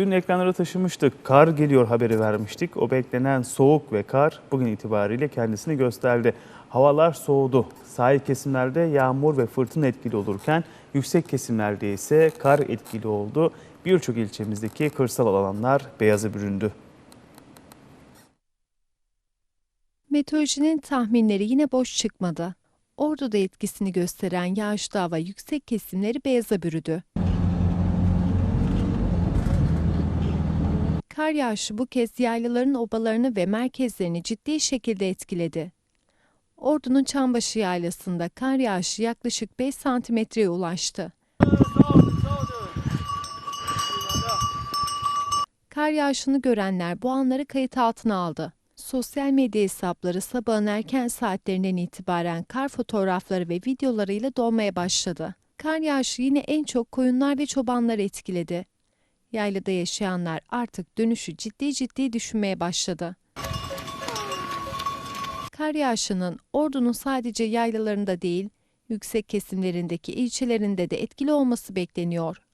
Dün ekranlara taşımıştık. Kar geliyor haberi vermiştik. O beklenen soğuk ve kar bugün itibariyle kendisini gösterdi. Havalar soğudu. Sahil kesimlerde yağmur ve fırtına etkili olurken yüksek kesimlerde ise kar etkili oldu. Birçok ilçemizdeki kırsal alanlar beyaza büründü. Meteorolojinin tahminleri yine boş çıkmadı. Ordu'da etkisini gösteren yağışlı hava yüksek kesimleri beyaza bürüdü. Kar yağışı bu kez yaylaların obalarını ve merkezlerini ciddi şekilde etkiledi. Ordu'nun Çambaşı yaylasında kar yağışı yaklaşık 5 santimetreye ulaştı. Kar yağışını görenler bu anları kayıt altına aldı. Sosyal medya hesapları sabahın erken saatlerinden itibaren kar fotoğrafları ve videolarıyla dolmaya başladı. Kar yağışı yine en çok koyunlar ve çobanları etkiledi. Yaylada yaşayanlar artık dönüşü ciddi ciddi düşünmeye başladı. Kar yağışının Ordu'nun sadece yaylalarında değil, yüksek kesimlerindeki ilçelerinde de etkili olması bekleniyor.